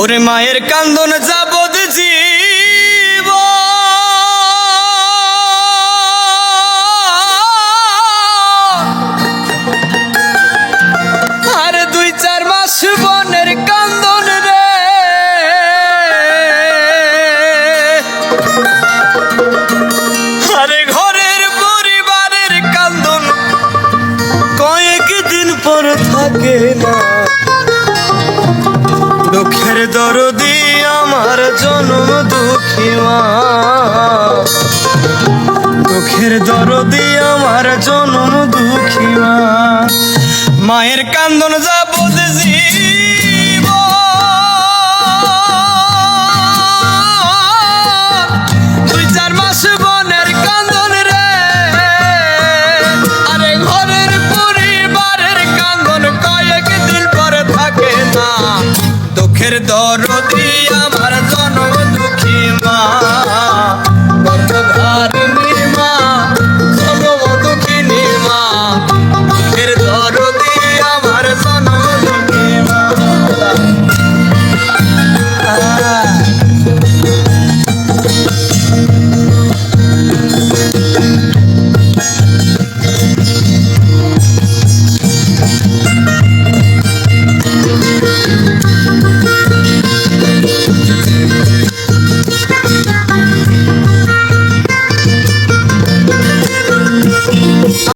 ওরে মায়ের কান্দন যাবদ জীব আরে দুই চার মাস বনের কান্দন রে। আরে ঘরের পরিবারের কান্দন কয়েক দিন পর থাকে না। আমার জন্ম দুঃখী মা। দুঃখের দরদি আমার জন্ম দুঃখী মা। মায়ের কান্দন যাব কান্দন